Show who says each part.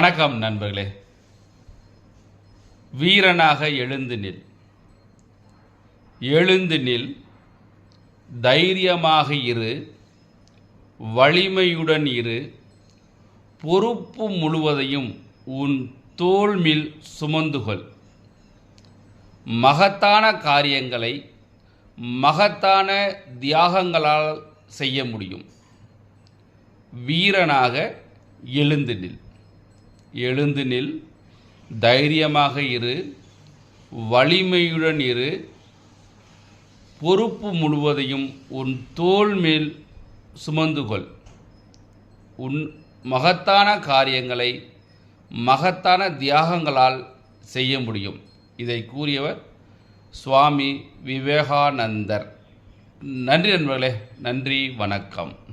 Speaker 1: வணக்கம் நண்பர்களே. வீரனாக எழுந்து நில். எழுந்து நில். தைரியமாக இரு. வலிமையுடன் இரு. பொறுப்பு முழுவதையும் உன் தோல்மில் சுமந்துகொள் மகத்தான காரியங்களை மகத்தான தியாகங்களால் செய்ய முடியும். வீரனாக எழுந்து நில். எழுந்து நில். தைரியமாக இரு. வலிமையுடன் இரு. பொறுப்பு முழுவதையும் உன் தோல் மேல் சுமந்துகொள் உன் மகத்தான காரியங்களை மகத்தான தியாகங்களால் செய்ய முடியும். இதை கூறியவர் சுவாமி விவேகானந்தர். நன்றி நண்பர்களே. நன்றி. வணக்கம்.